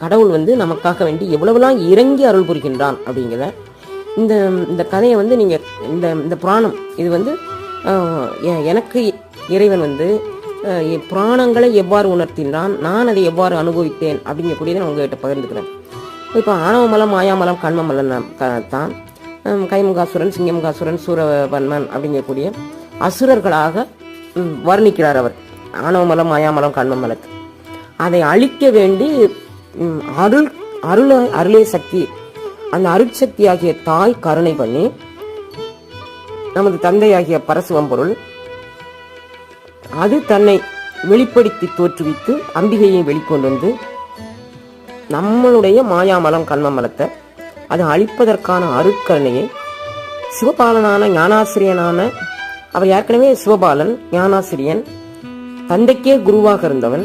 கடவுள் வந்து நமக்காக வேண்டி எவ்வளவுலாம் இறங்கி அருள் புரிகின்றான் அப்படிங்கிறத இந்த இந்த கதையை வந்து நீங்கள் இந்த இந்த புராணம் இது வந்து எனக்கு இறைவன் வந்து புராணங்களை எவ்வாறு உணர்த்தின்றான் நான் அதை எவ்வாறு அனுபவித்தேன் அப்படிங்கக்கூடியதை நான் உங்ககிட்ட பகிர்ந்துக்கிறேன். இப்போ ஆணவமலம் மாயாமலம் கண்மமலம் தான் கைமுகாசுரன் சிங்கமுகாசுரன் சூரவன்மன் அப்படிங்கக்கூடிய அசுரர்களாக வர்ணிக்கிறார் அவர். ஆணவமலம் மாயாமலம் கண்மமலத்தை அதை அழிக்க வேண்டி அருள் அருள அருளே சக்தி. அந்த அருட்சக்தியாகிய தாய் கருணை பண்ணி நமது தந்தையாகிய பரசுவம் பொருள் அது தன்னை வெளிப்படுத்தி தோற்றுவித்து அம்பிகையை வெளிக்கொண்டு வந்து நம்மளுடைய மாயாமலம் கண்மமலத்தை அது அழிப்பதற்கான அருட்கருணையை சிவபாலனான ஞானாசிரியனான அவர் ஏற்கனவே சிவபாலன் ஞானாசிரியன் தந்தைக்கே குருவாக இருந்தவன்